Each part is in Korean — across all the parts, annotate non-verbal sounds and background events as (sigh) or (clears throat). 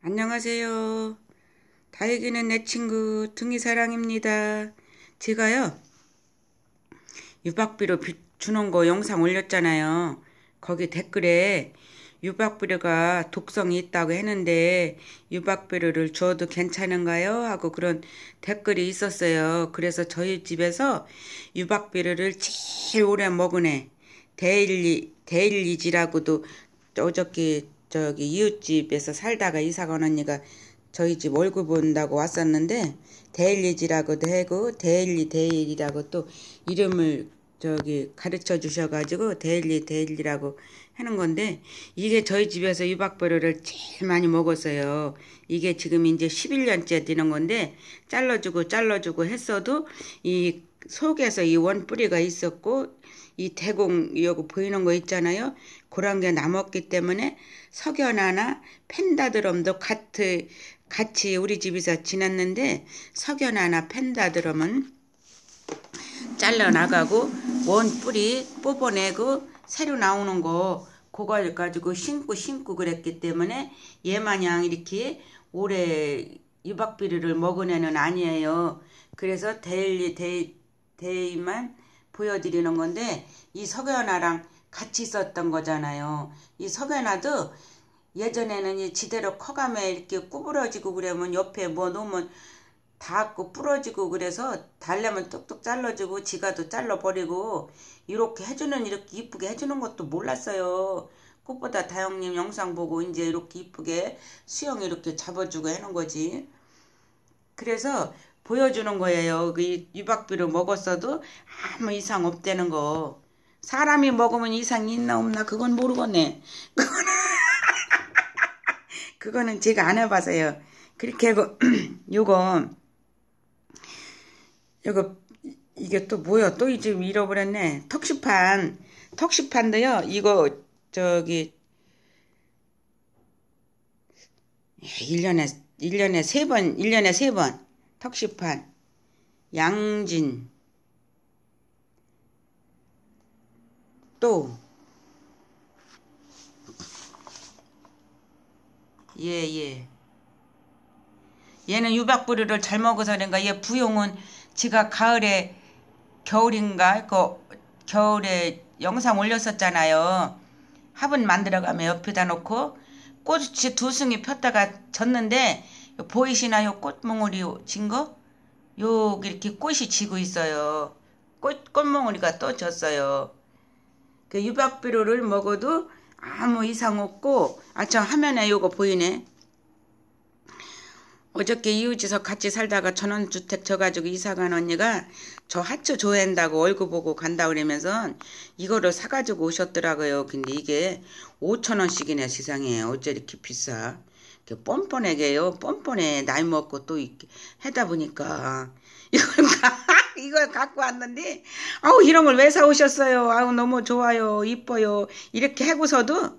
안녕하세요. 다육이는 내 친구 등이사랑입니다. 제가요 유박비료 주는 거 영상 올렸잖아요. 거기 댓글에 유박비료가 독성이 있다고 했는데 유박비료를 줘도 괜찮은가요? 하고 그런 댓글이 있었어요. 그래서 저희 집에서 유박비료를 제일 오래 먹은 애 데일리 데일리지라고도 어저께 저기 이웃집에서 살다가 이사간 언니가 저희 집 얼굴 본다고 왔었는데 데일리지라고도 하고 데일리 데일리라고 또 이름을 저기 가르쳐 주셔가지고 데일리 데일리라고 하는 건데 이게 저희 집에서 유박버려를 제일 많이 먹었어요. 이게 지금 이제 11년째 되는 건데 잘라주고 잘라주고 했어도 이 속에서 이 원뿌리가 있었고 이 대공 여기 보이는 거 있잖아요. 그런 게 남았기 때문에 석연화나 펜다드럼도 같이 같이 우리 집에서 지났는데 석연화나 펜다드럼은 잘라 나가고 원 뿌리 뽑아내고 새로 나오는 거 그걸 가지고 심고 심고 그랬기 때문에 얘 마냥 이렇게 오래 유박비료를 먹은 애는 아니에요. 그래서 데일리 데이, 데이만 보여드리는 건데 이 석연화랑 같이 썼던 거잖아요. 이 석연화도 예전에는 이 지대로 커가면 이렇게 구부러지고 그러면 옆에 뭐 놓으면 닿고 부러지고 그래서 달래면 뚝뚝 잘라주고 지가도 잘라버리고 이렇게 해주는 이렇게 이쁘게 해주는 것도 몰랐어요. 꽃보다 다영님 영상 보고 이제 이렇게 이쁘게 수영 이렇게 잡아주고 해놓은 거지. 그래서 보여주는 거예요. 그 유박비를 먹었어도 아무 이상 없다는 거. 사람이 먹으면 이상이 있나 없나 그건 모르겠네. 그거는 (laughs) 그거는 제가 안 해봐서요. 그렇게 하고 (clears throat) 요거 요거 이게 또 뭐야 또 이제 잃어버렸네. 턱시판 턱시판도요. 이거 저기 1년에 1년에 3번 1년에 3번 턱시판 양진 또 예, 예. 얘는 유박뿌리를 잘 먹어서 그런가 얘 부용은 지가 가을에 겨울인가 그 겨울에 영상 올렸었잖아요. 화분 만들어가면 옆에다 놓고 꽃이 두 송이 폈다가 졌는데 보이시나요? 꽃몽우리 진 거? 요 이렇게 꽃이 지고 있어요. 꽃, 꽃몽우리가 또 졌어요. 그 유박비료를 먹어도 아무 이상 없고 아참 화면에 요거 보이네. 어저께 이웃에서 같이 살다가 전원주택 져가지고 이사간 언니가 저 하초 줘야한다고 얼굴 보고 간다 그러면서 이거를 사가지고 오셨더라고요. 근데 이게 5천원씩이네 세상에 어째 이렇게 비싸. 뻔뻔하게요. 뻔뻔해. 나이 먹고 또 하다 보니까 (laughs) 이걸 이걸 갖고 왔는데 아우 이런 걸 왜 사오셨어요? 아우 너무 좋아요. 이뻐요. 이렇게 하고서도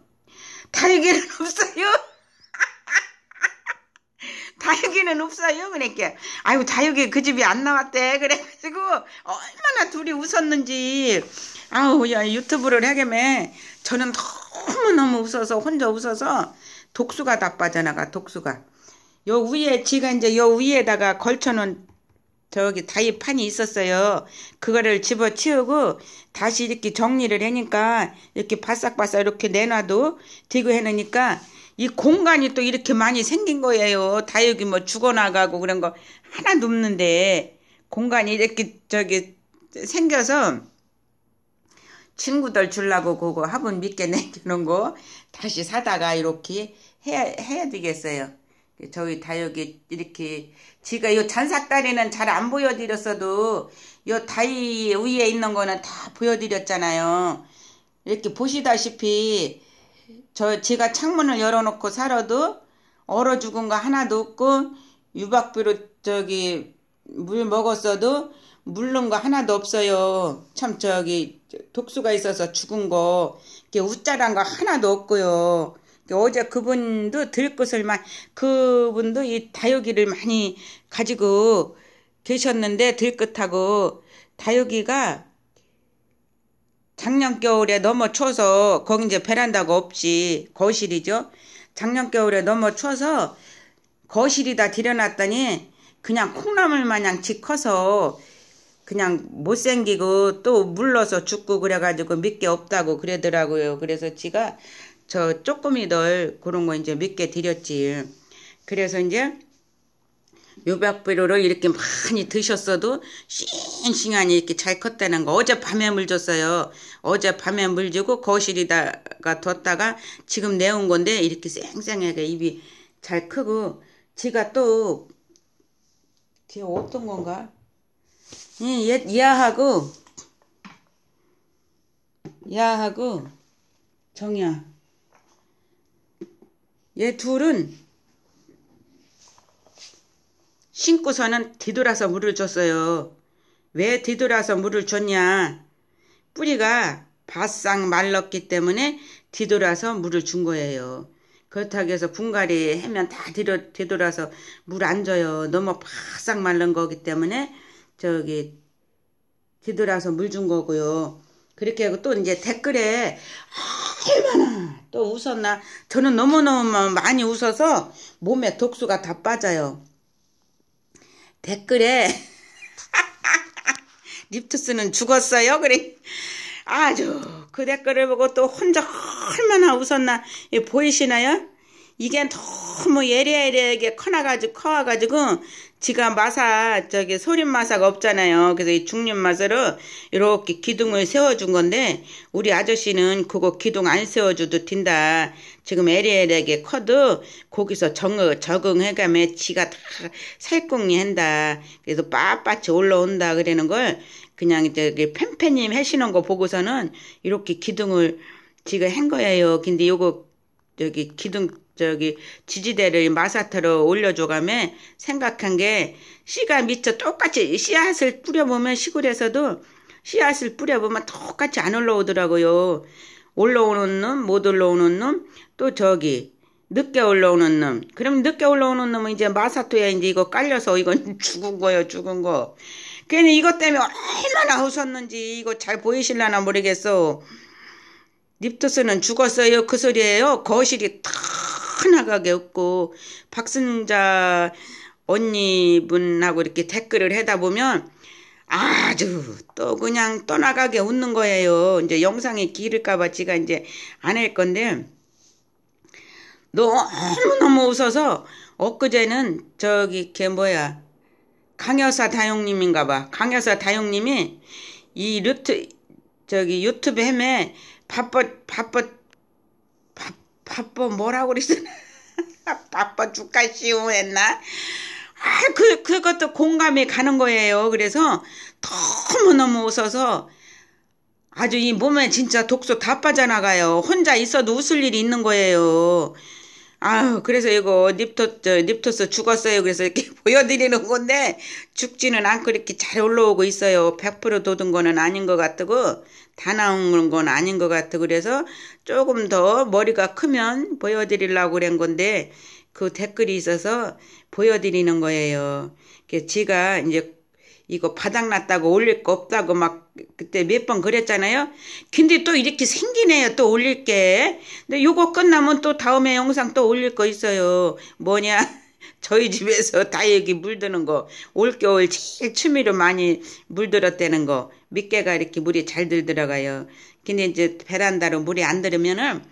다육이는 (laughs) 없어요. (laughs) 다육이는 없어요. 그러니까 아유 다육이 그 집이 안 나왔대. 그래가지고 얼마나 둘이 웃었는지 아우 야 유튜브를 하게매 저는 너무너무 웃어서 혼자 웃어서 독수가 다 빠져나가 독수가 요 위에 지가 이제 요 위에다가 걸쳐놓은 저기 다이판이 있었어요. 그거를 집어치우고 다시 이렇게 정리를 하니까 이렇게 바싹바싹 이렇게 내놔도 되고 해놓으니까 이 공간이 또 이렇게 많이 생긴 거예요. 다육이 뭐 죽어나가고 그런 거 하나도 없는데 공간이 이렇게 저기 생겨서 친구들 주려고 그거 화분 믿게 (laughs) 내주는 거 다시 사다가 이렇게 해야, 해야 되겠어요. 저희 다육이 이렇게 지가 요 잔삭다리는 잘 안 보여드렸어도 요 다이 위에 있는 거는 다 보여드렸잖아요. 이렇게 보시다시피 저 제가 창문을 열어놓고 살아도 얼어 죽은 거 하나도 없고 유박비로 저기 물 먹었어도 물른 거 하나도 없어요. 참 저기 독수가 있어서 죽은 거 이렇게 우짜란 거 하나도 없고요. 어제 그분도 들 것을 만 그분도 이 다육이를 많이 가지고 계셨는데 들끝하고 다육이가 작년 겨울에 너무 추워서 거기 이제 베란다가 없지 거실이죠. 작년 겨울에 너무 추워서 거실에다 들여놨더니 그냥 콩나물 마냥 지 커서 그냥 못생기고 또 물러서 죽고 그래가지고 믿게 없다고 그러더라고요. 그래서 지가 저 쪼꼬미들 그런 거 이제 믿게 드렸지. 그래서 이제 요박비료를 이렇게 많이 드셨어도 싱싱하니 이렇게 잘 컸다는 거. 어젯밤에 물 줬어요. 어젯밤에 물 주고 거실에다가 뒀다가 지금 내온 건데 이렇게 쌩쌩하게 입이 잘 크고 지가 또 뒤에 어떤 건가? 예, 얘, 야하고 야하고 정이야. 얘 둘은 신고서는 뒤돌아서 물을 줬어요. 왜 뒤돌아서 물을 줬냐? 뿌리가 바싹 말랐기 때문에 뒤돌아서 물을 준 거예요. 그렇다고 해서 분갈이 하면 다 뒤돌아서 물 안 줘요. 너무 바싹 말른 거기 때문에 저기 뒤돌아서 물 준 거고요. 그렇게 하고 또 이제 댓글에 얼마나 또 웃었나 저는 너무너무 많이 웃어서 몸에 독수가 다 빠져요. 댓글에 (laughs) 립투스는 죽었어요. 그래 아주 그 댓글을 보고 또 혼자 얼마나 웃었나 보이시나요? 이게 너무 예리예리하게 커나가지고 커와가지고 지가 마사 저기 소림 마사가 없잖아요. 그래서 이 중립 마사로 이렇게 기둥을 세워준 건데 우리 아저씨는 그거 기둥 안 세워줘도 된다. 지금 에리에리하게 커도 거기서 정, 적응해가며 지가 다 살궁리 한다. 그래서 빳빳이 올라온다 그러는 걸 그냥 저기 팬팬님 하시는 거 보고서는 이렇게 기둥을 지가 한 거예요. 근데 요거 저기 기둥 저기 지지대를 마사터로 올려줘가며 생각한 게 씨가 미쳐 똑같이 씨앗을 뿌려보면 시골에서도 씨앗을 뿌려보면 똑같이 안 올라오더라고요. 올라오는 놈, 못 올라오는 놈, 또 저기 늦게 올라오는 놈. 그럼 늦게 올라오는 놈은 이제 마사토에 이제 이거 깔려서 이건 (laughs) 죽은 거예요, 죽은 거. 괜히 이것 때문에 얼마나 웃었는지 이거 잘 보이실라나 모르겠어. 립토스는 죽었어요. 그 소리예요. 거실이 탁 나가게 없고 박승자 언니분하고 이렇게 댓글을 하다 보면 아주 또 그냥 떠나가게 웃는 거예요. 이제 영상이 길을까봐 지가 이제 안 할 건데 너무너무 웃어서 엊그제는 저기 걔 뭐야 강여사 다용님인가 봐. 강여사 다용님이 이 루트 저기 유튜브 헤매 바빠 바빠 바, 바빠 뭐라고 그랬으나 (laughs) 바빠 죽가시오 했나? 아, 그, 그것도 공감이 가는 거예요. 그래서 너무너무 웃어서 아주 이 몸에 진짜 독소 다 빠져나가요. 혼자 있어도 웃을 일이 있는 거예요. 아유, 그래서 이거 립토, 저, 립토스 죽었어요. 그래서 이렇게 (laughs) 보여드리는 건데, 죽지는 않고 이렇게 잘 올라오고 있어요. 100% 돋은 거는 아닌 것 같고, 다 나온 건 아닌 것 같고, 그래서 조금 더 머리가 크면 보여드리려고 그런 건데, 그 댓글이 있어서 보여드리는 거예요. 그 지가 이제 이거 바닥났다고 올릴 거 없다고 막 그때 몇 번 그랬잖아요. 근데 또 이렇게 생기네요. 또 올릴 게. 근데 요거 끝나면 또 다음에 영상 또 올릴 거 있어요. 뭐냐? (laughs) 저희 집에서 다육이 물드는 거 올겨울 제일 취미로 많이 물들었다는 거 밑개가 이렇게 물이 잘 들 들어가요. 근데 이제 베란다로 물이 안 들으면은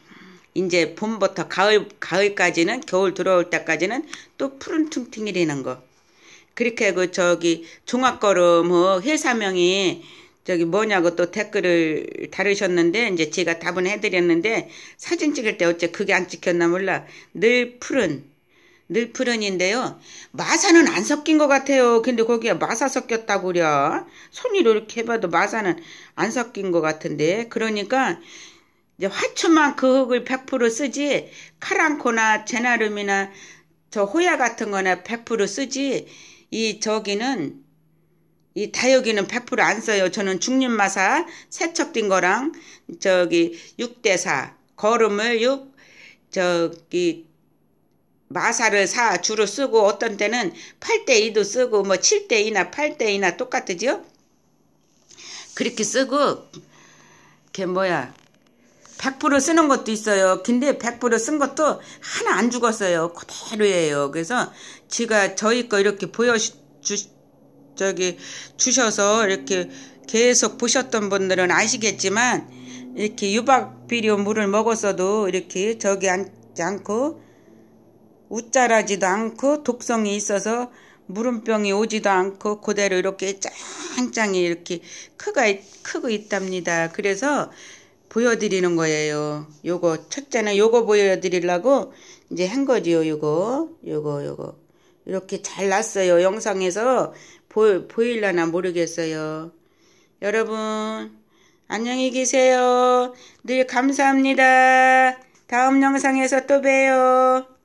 이제 봄부터 가을 가을까지는 겨울 들어올 때까지는 또 푸른 퉁퉁이라는 거. 그렇게 그 저기 종합걸음 뭐 회사명이 저기 뭐냐고 또 댓글을 다루셨는데 이제 제가 답은 해드렸는데 사진 찍을 때 어째 그게 안 찍혔나 몰라 늘 푸른 늘 푸른인데요. 마사는 안 섞인 것 같아요. 근데 거기에 마사 섞였다고 그래 손으로 이렇게 해봐도 마사는 안 섞인 것 같은데. 그러니까 이제 화초만 그 흙을 100% 쓰지 카랑코나 제나름이나 저 호야 같은 거나 100% 쓰지 이 저기는 이 다육이는 100%안 써요. 저는 중륜마사 세척된 거랑 저기 6대4 걸음을 6 저기 마사를 사 주로 쓰고 어떤 때는 8대2도 쓰고 뭐 7대2나 8대2나 똑같으죠? 그렇게 쓰고 걔 뭐야 100% 쓰는 것도 있어요. 근데 100%쓴 것도 하나 안 죽었어요. 그대로예요. 그래서 지가 저희 거 이렇게 보여주 저기 주셔서 이렇게 계속 보셨던 분들은 아시겠지만 이렇게 유박 비료 물을 먹었어도 이렇게 저기 앉지 않고 웃자라지도 않고 독성이 있어서 물음병이 오지도 않고 그대로 이렇게 짱짱이 이렇게 크가 크고 있답니다. 그래서 보여드리는 거예요. 요거 첫째는 요거 보여드리려고 이제 한 거지요. 요거 요거 요거 이렇게 잘 났어요. 영상에서 보, 보일라나 모르겠어요. 여러분 안녕히 계세요. 늘 감사합니다. 다음 영상에서 또 봬요.